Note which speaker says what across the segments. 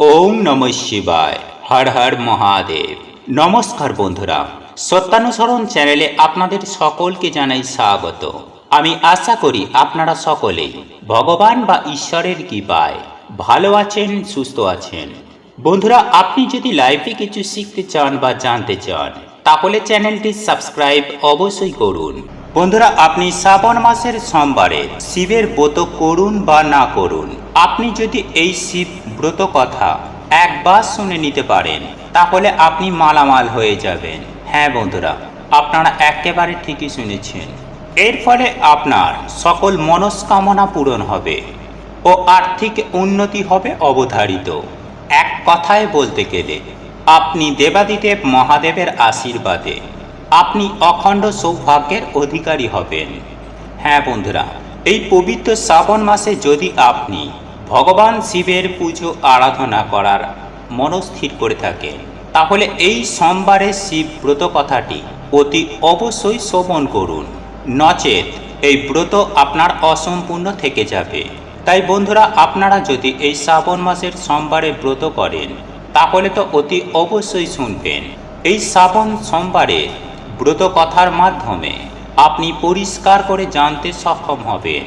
Speaker 1: ওম নম শিবায়, হর হর মহাদেব। নমস্কার বন্ধুরা, সত্যানুসরণ চ্যানেলে আপনাদের সকলকে জানাই স্বাগত। আমি আশা করি আপনারা সকলেই ভগবান বা ঈশ্বরের কৃপায় ভালো আছেন, সুস্থ আছেন। বন্ধুরা, আপনি যদি লাইফে কিছু শিখতে চান বা জানতে চান, তাহলে চ্যানেলটি সাবস্ক্রাইব অবশ্যই করুন। বন্ধুরা, আপনি শ্রাবণ মাসের সোমবারে শিবের ব্রত করুন বা না করুন, আপনি যদি এই শিব ব্রত কথা একবার শুনে নিতে পারেন, তাহলে আপনি মালামাল হয়ে যাবেন। হ্যাঁ বন্ধুরা, আপনারা একেবারে ঠিকই শুনেছেন। এর ফলে আপনার সকল মনস্কামনা পূরণ হবে ও আর্থিক উন্নতি হবে অবধারিত। এক কথায় বলতে গেলে, আপনি দেবাদিদেব মহাদেবের আশীর্বাদে আপনি অখণ্ড সৌভাগ্যের অধিকারী হবেন। হ্যাঁ বন্ধুরা, এই পবিত্র শ্রাবণ মাসে যদি আপনি ভগবান শিবের পুজো আরাধনা করার মনস্থির করে থাকেন, তাহলে এই সোমবারের শিব ব্রত কথাটি অতি অবশ্যই শ্রবণ করুন। নচেত এই ব্রত আপনার অসম্পূর্ণ থেকে যাবে। তাই বন্ধুরা, আপনারা যদি এই শ্রাবণ মাসের সোমবারে ব্রত করেন, তাহলে তো অতি অবশ্যই শুনবেন। এই শ্রাবণ সোমবারে ব্রত কথার মাধ্যমে আপনি পরিষ্কার করে জানতে সক্ষম হবেন।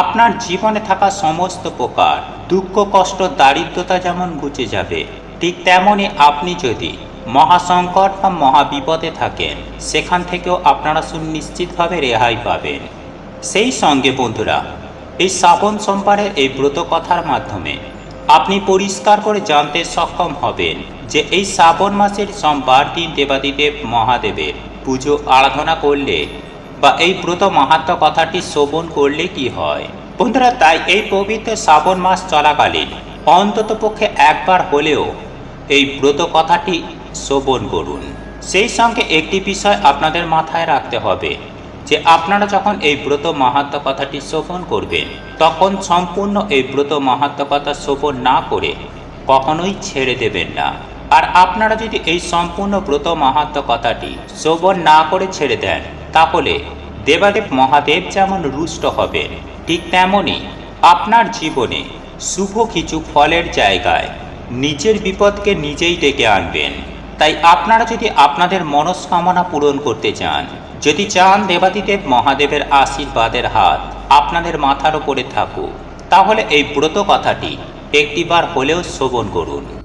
Speaker 1: আপনার জীবনে থাকা সমস্ত প্রকার দুঃখ, কষ্ট, দারিদ্রতা যেমন ঘুচে যাবে, ঠিক তেমনই আপনি যদি মহাসংকট বা মহাবিপদে থাকেন, সেখান থেকেও আপনারা সুনিশ্চিতভাবে রেহাই পাবেন। সেই সঙ্গে বন্ধুরা, এই শ্রাবণ সোমবারের এই ব্রত কথার মাধ্যমে আপনি পরিষ্কার করে জানতে সক্ষম হবেন যে এই শ্রাবণ মাসের সোমবার দিন দেবাদিদেব মহাদেবের পুজো, আরাধনা করলে বা এই ব্রত মাহাত্ম কথাটি শ্রবণ করলে কি হয়? বন্ধুরা, তাই এই পবিত্র শ্রাবণ মাস চলাকালীন অন্তত পক্ষে একবার হলেও এই ব্রত কথাটি শ্রবণ করুন। সেই সঙ্গে একটি বিষয় আপনাদের মাথায় রাখতে হবে যে আপনারা যখন এই ব্রত মাহাত্ম কথাটি শ্রবণ করবেন, তখন সম্পূর্ণ এই ব্রত মাহাত্ম কথা শ্রবণ না করে কখনোই ছেড়ে দেবেন না। আর আপনারা যদি এই সম্পূর্ণ ব্রত মাহাত্ম কথাটি শ্রবণ না করে ছেড়ে দেন, তাহলে দেবাদেব মহাদেব যেমন রুষ্ট হবেন, ঠিক তেমনই আপনার জীবনে শুভ কিছু ফলের জায়গায় নিজের বিপদকে নিজেই ডেকে আনবেন। তাই আপনারা যদি আপনাদের মনস্কামনা পূরণ করতে চান, যদি চান দেবাদিদেব মহাদেবের আশীর্বাদের হাত আপনাদের মাথার ওপরে থাকুক, তাহলে এই ব্রত কথাটি একটিবার হলেও শ্রবণ করুন।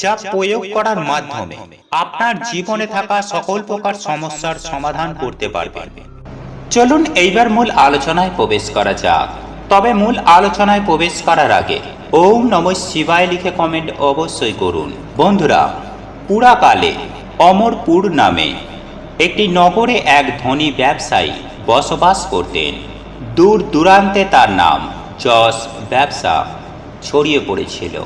Speaker 1: যা প্রয়োগ করার মাধ্যমে আপনার জীবনে থাকা সকল প্রকার সমস্যার সমাধান করতে পারবেন। চলুন এইবার মূল আলোচনায় প্রবেশ করা যাক। তবে মূল আলোচনায় প্রবেশ করার আগে ওম নম শিবায় লিখে কমেন্ট অবশ্যই করুন। বন্ধুরা পুরাকালে অমরপুর নামে একটি নগরে এক ধনী ব্যবসায়ী বসবাস করতেন। দূর দূরান্তে তার নাম যশ ব্যবসা ছড়িয়ে পড়েছিল।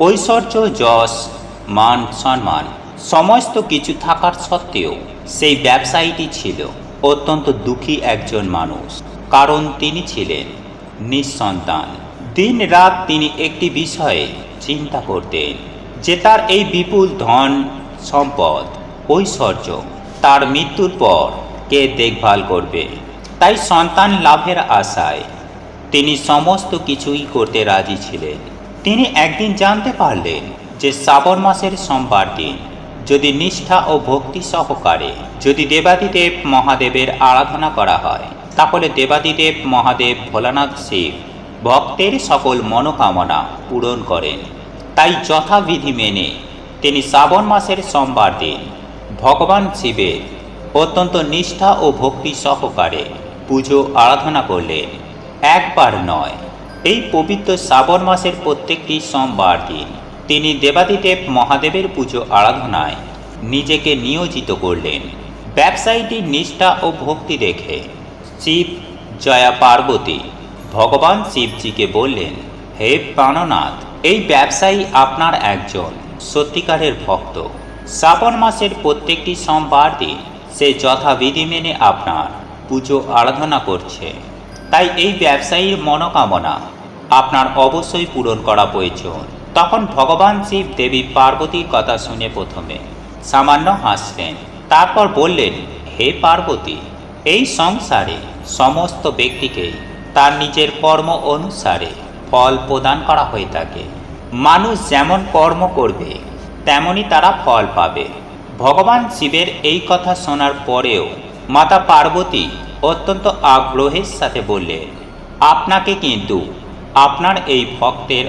Speaker 1: ঐশ্বর্য, যশ, মান, সম্মান, সমস্ত কিছু থাকার সত্ত্বেও সেই ব্যবসায়ীটি ছিল অত্যন্ত দুঃখী একজন মানুষ। কারণ তিনি ছিলেন নিঃসন্তান। দিন রাত তিনি একটি বিষয়ে চিন্তা করতেন যে তার এই বিপুল ধন, সম্পদ, ঐশ্বর্য তার মৃত্যুর পর কে দেখভাল করবে? তাই সন্তান লাভের আশায় তিনি সমস্ত কিছুই করতে রাজি ছিলেন। তিনি একদিন জানতে পারলেন যে শ্রাবণ মাসের সোমবার দিন, যদি নিষ্ঠা ও ভক্তি সহকারে যদি দেবাদিদেব মহাদেবের আরাধনা করা হয়, তাহলে দেবাদিদেব মহাদেব ভোলানাথ শিব ভক্তের সকল মনোকামনা পূরণ করেন। তাই যথাবিধি মেনে তিনি শ্রাবণ মাসের সোমবার দিন ভগবান শিবের অত্যন্ত নিষ্ঠা ও ভক্তি সহকারে পুজো আরাধনা করলেন। একবার নয় এই পবিত্র শ্রাবণ মাসের প্রত্যেকটি সোমবার দিন তিনি দেবাদিদেব মহাদেবের পুজো আরাধনায় নিজেকে নিয়োজিত করলেন। ব্যবসায়ীটির নিষ্ঠা ও ভক্তি দেখে শিব জয়া পার্বতী ভগবান শিবজিকে বললেন, হে প্রাণনাথ, এই ব্যবসায়ী আপনার একজন সত্যিকারের ভক্ত। শ্রাবণ মাসের প্রত্যেকটি সোমবার দিন সে যথাবিধি মেনে আপনার পুজো আরাধনা করছে। তাই এই ব্যবসায়ীর মনোকামনা আপনার অবশ্যই পূরণ করা প্রয়োজন। তখন ভগবান শিব দেবী পার্বতীর কথা শুনে প্রথমে সামান্য হাসলেন। তারপর বললেন, হে পার্বতী, এই সংসারে সমস্ত ব্যক্তিকেই তার নিজের কর্ম অনুসারে ফল প্রদান করা হয়ে থাকে। মানুষ যেমন কর্ম করবে তেমনই তারা ফল পাবে। ভগবান শিবের এই কথা শোনার পরেও মাতা পার্বতী অত্যন্ত আগ্রহের সাথে বললেন আপনাকে কিন্তু আপনার এই ভক্তের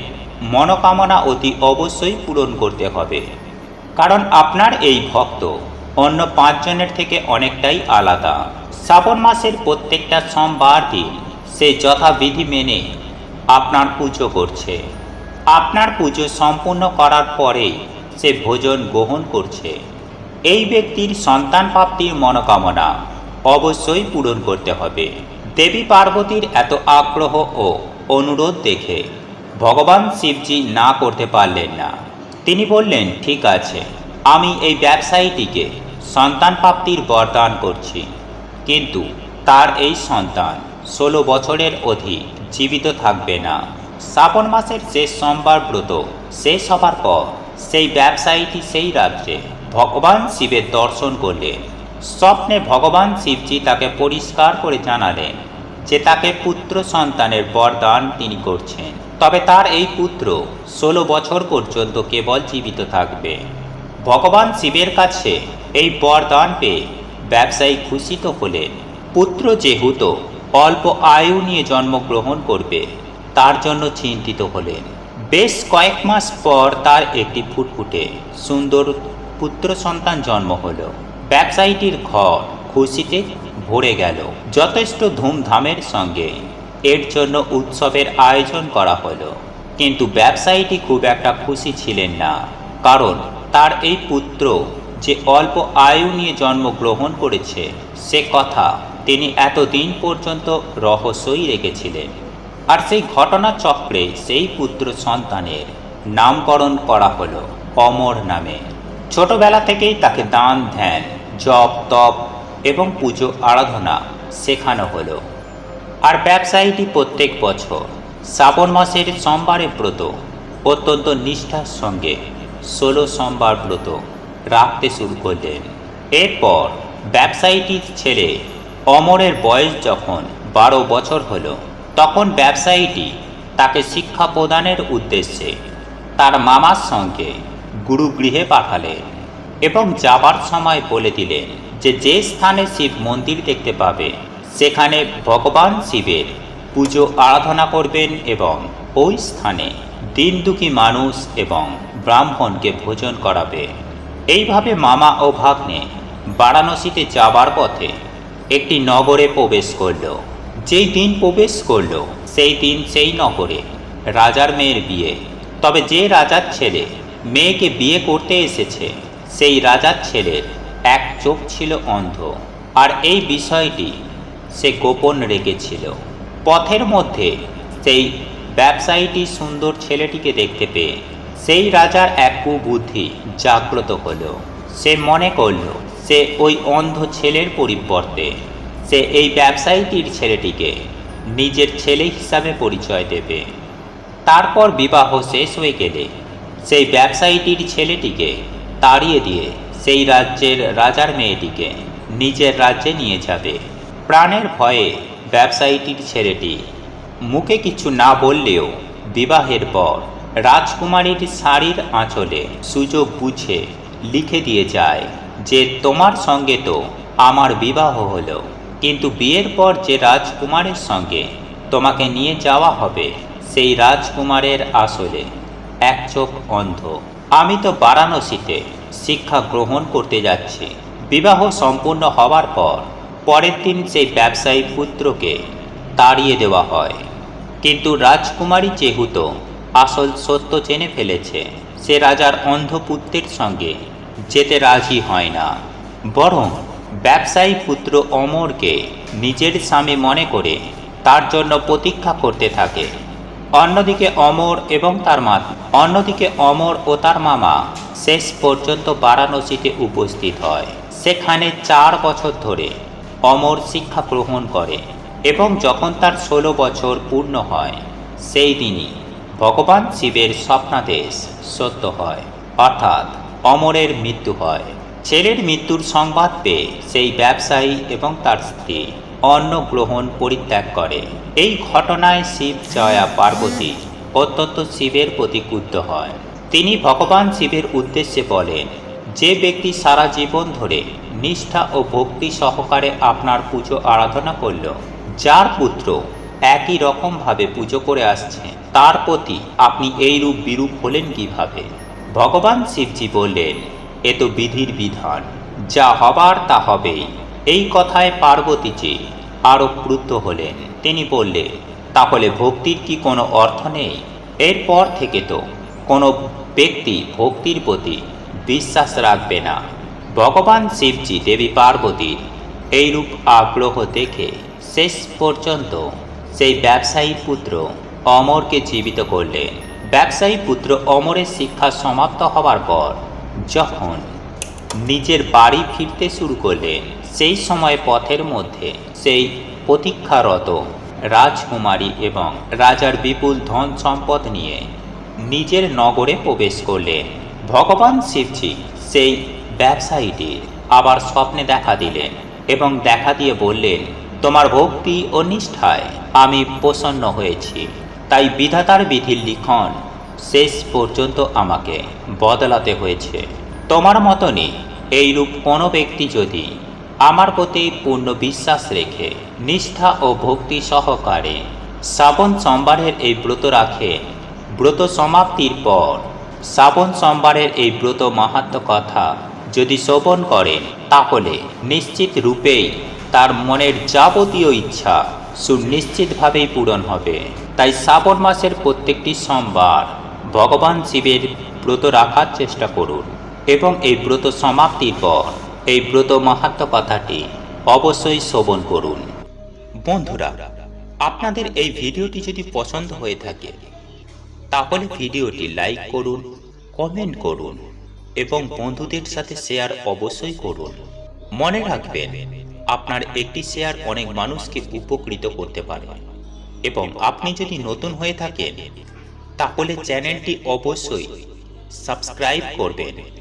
Speaker 1: মনোকামনা অতি অবশ্যই পূরণ করতে হবে। কারণ আপনার এই ভক্ত অন্য পাঁচজনের থেকে অনেকটাই আলাদা। শ্রাবণ মাসের প্রত্যেকটা সোমবার দিন সে যথাবিধি মেনে আপনার পুজো করছে। আপনার পুজো সম্পূর্ণ করার পরেই সে ভোজন গ্রহণ করছে। এই ব্যক্তির সন্তান প্রাপ্তির মনোকামনা অবশ্যই পূরণ করতে হবে। দেবী পার্বতীর এত আগ্রহ ও অনুরোধ দেখে ভগবান শিবজি না করতে পারলেন না। তিনি বললেন, ঠিক আছে, আমি এই ব্যবসায়ীটিকে সন্তান প্রাপ্তির বরদান করছি। কিন্তু তার এই সন্তান ষোলো বছরের অধিক জীবিত থাকবে না। শ্রাবণ মাসের শেষ সোমবার ব্রত শেষ হবার পর সেই ব্যবসায়ীটি সেই রাত্রে ভগবান শিবের দর্শন করলেন। স্বপ্নে ভগবান শিবজি তাকে পরিষ্কার করে জানালেন যে তাকে পুত্র সন্তানের বরদান তিনি করছেন। তবে তার এই পুত্র ষোলো বছর পর্যন্ত কেবল জীবিত থাকবে। ভগবান শিবের কাছে এই বরদান পেয়ে ব্যবসায়ী খুশিত হলেন। পুত্র যেহেতু অল্প আয়ু নিয়ে জন্মগ্রহণ করবে, তার জন্য চিন্তিত হলেন। বেশ কয়েক মাস পর তার একটি ফুটফুটে সুন্দর পুত্র সন্তান জন্ম হলো। ব্যবসায়ীটির ঘর খুশিতে ভরে গেল, যথেষ্ট ধুমধামের সঙ্গে। এর জন্য উৎসবের আয়োজন করা হলো। কিন্তু ব্যবসায়ীটি খুব একটা খুশি ছিলেন না, কারণ তার এই পুত্র যে অল্প আয়ু নিয়ে জন্মগ্রহণ করেছে, সে কথা তিনি এতদিন পর্যন্ত রহস্যই রেখেছিলেন। আর সেই ঘটনা চক্রে সেই পুত্র সন্তানের নামকরণ করা হলো অমর নামে। ছোটবেলা থেকেই তাকে দান ধ্যান জপ, তপ এবং পুজো, আরাধনা শেখানো হলো। আর ব্যবসায়ীটি প্রত্যেক বছর শ্রাবণ মাসের সোমবারে ব্রত, অত্যন্ত নিষ্ঠার সঙ্গে ষোলো সোমবার ব্রত রাখতে শুরু করলেন। এরপর ব্যবসায়ীটির ছেলে অমরের বয়স যখন বারো বছর হলো, তখন ব্যবসায়ীটি তাকে শিক্ষা প্রদানের উদ্দেশ্যে তার মামার সঙ্গে গুরুগৃহে পাঠালেন। এবং যাবার সময় বলে দিলেন যে যে স্থানে শিব মন্দির দেখতে পাবে, সেখানে ভগবান শিবের পুজো আরাধনা করবেন এবং ওই স্থানে দিন দুঃখী মানুষ এবং ব্রাহ্মণকে ভোজন করাবে। এইভাবে মামা ও ভাগ্নে বারাণসীতে যাবার পথে একটি নগরে প্রবেশ করল। যেই দিন প্রবেশ করল, সেই দিন সেই নগরে রাজার মেয়ের বিয়ে। তবে যে রাজার ছেলে মেয়েকে বিয়ে করতে এসেছে সেই রাজার ছেলের এক চোখ ছিল অন্ধ, আর এই বিষয়টি সে গোপন রেখেছিল। পথের মধ্যে সেই ব্যবসায়ীটি সুন্দর ছেলেটিকে দেখতে পেয়ে সেই রাজার এক কুবুদ্ধি জাগ্রত হলো। সে মনে করল, সে ওই অন্ধ ছেলের পরিবর্তে সে এই ব্যবসায়ীটির ছেলেটিকে নিজের ছেলে হিসাবে পরিচয় দেবে। তারপর বিবাহ শেষ হয়ে গেলে সেই ব্যবসায়ীটির ছেলেটিকে তাড়িয়ে দিয়ে সেই রাজ্যের রাজার মেয়েটিকে নিজের রাজ্যে নিয়ে যাবে। প্রাণের ভয়ে ব্যবসায়ীটির ছেলেটি মুখে কিছু না বললেও বিবাহের পর রাজকুমারীর শাড়ির আঁচলে সুযোগ বুঝে লিখে দিয়ে যায় যে, তোমার সঙ্গে তো আমার বিবাহ হলো। কিন্তু বিয়ের পর যে রাজকুমারের সঙ্গে তোমাকে নিয়ে যাওয়া হবে, সেই রাজকুমারের আসলে এক চোখ অন্ধ। আমি তো বারাণসীতে শিক্ষা গ্রহণ করতে যাচ্ছি। বিবাহ সম্পূর্ণ হওয়ার পর পরের দিন সেই ব্যবসায়ী পুত্রকে তাড়িয়ে দেওয়া হয়। কিন্তু রাজকুমারী যেহেতু আসল সত্য জেনে ফেলেছে, সে রাজার অন্ধ পুত্রের সঙ্গে যেতে রাজি হয় না। বরং ব্যবসায়ী পুত্র অমরকে নিজের স্বামী মনে করে তার জন্য প্রতীক্ষা করতে থাকে। অন্যদিকে অমর এবং তার মা। অন্যদিকে অমর ও তার মামা শেষ পর্যন্ত বারাণসীতে উপস্থিত হয়। সেখানে চার বছর ধরে অমর শিক্ষা গ্রহণ করে এবং যখন তার ষোলো বছর পূর্ণ হয়, সেই দিনই ভগবান শিবের স্বপ্নাদেশ সত্য হয়। অর্থাৎ অমরের মৃত্যু হয়। ছেলের মৃত্যুর সংবাদ পেয়ে সেই ব্যবসায়ী এবং তার স্ত্রী অন্ন গ্রহণ পরিত্যাগ করে। এই ঘটনায় শিব জয়া পার্বতী অত্যন্ত শিবের প্রতি ক্রুদ্ধ হয়। তিনি ভগবান শিবের উদ্দেশ্যে বলেন, যে ব্যক্তি সারা জীবন ধরে নিষ্ঠা ও ভক্তি সহকারে আপনার পুজো আরাধনা করল, যার পুত্র একই রকমভাবে পুজো করে আসছে, তার প্রতি আপনি এই রূপ বিরূপ হলেন কীভাবে? ভগবান শিবজি বললেন, এ তো বিধির বিধান, যা হবার তা হবেই। এই কথায় পার্বতীজি আরও ক্রুদ্ধ হলেন। তিনি বললেন, তাহলে ভক্তির কি কোনো অর্থ নেই? এরপর থেকে তো কোনো ব্যক্তি ভক্তির প্রতি বিশ্বাস রাখবে না। ভগবান শিবজি দেবী পার্বতীর এইরূপ আগ্রহ দেখে শেষ পর্যন্ত সেই ব্যবসায়ী পুত্র অমরকে জীবিত করলেন। ব্যবসায়ী পুত্র অমরের শিক্ষা সমাপ্ত হবার পর যখন নিজের বাড়ি ফিরতে শুরু করলেন সেই সময় পথের মধ্যে সেই প্রতীক্ষারত রাজকুমারী এবং রাজার বিপুল ধন সম্পদ নিয়ে নিজের নগরে প্রবেশ করলেন। ভগবান শিবজি সেই ব্যবসায়ীটির আবার স্বপ্নে দেখা দিলেন এবং দেখা দিয়ে বললেন, তোমার ভক্তি ও নিষ্ঠায় আমি প্রসন্ন হয়েছি। তাই বিধাতার বিধির লিখন শেষ পর্যন্ত আমাকে বদলাতে হয়েছে। তোমার মতনই এইরূপ কোনো ব্যক্তি যদি আমার প্রতি পূর্ণ বিশ্বাস রেখে, নিষ্ঠা ও ভক্তি সহকারে শ্রাবণ সোমবারের এই ব্রত রাখে ব্রত সমাপ্তির পর শ্রাবণ সোমবারের এই ব্রত মাহাত্ম কথা যদি শ্রবণ করেন, তাহলে নিশ্চিত রূপেই তার মনের যাবতীয় ইচ্ছা সুনিশ্চিতভাবেই পূরণ হবে। তাই শ্রাবণ মাসের প্রত্যেকটি সোমবার ভগবান শিবের ব্রত রাখার চেষ্টা করুন এবং এই ব্রত সমাপ্তির পর এই ব্রত মাহাত্ম কথাটি অবশ্যই শ্রবণ করুন। বন্ধুরা, আপনাদের এই ভিডিওটি যদি পছন্দ হয়ে থাকে, তাহলে ভিডিওটি লাইক করুন, কমেন্ট করুন এবং বন্ধুদের সাথে শেয়ার অবশ্যই করুন। মনে রাখবেন, আপনার একটি শেয়ার অনেক মানুষকে উপকৃত করতে পারে এবং আপনি যদি নতুন হয়ে থাকেন, তাহলে চ্যানেলটি অবশ্যই সাবস্ক্রাইব করবেন।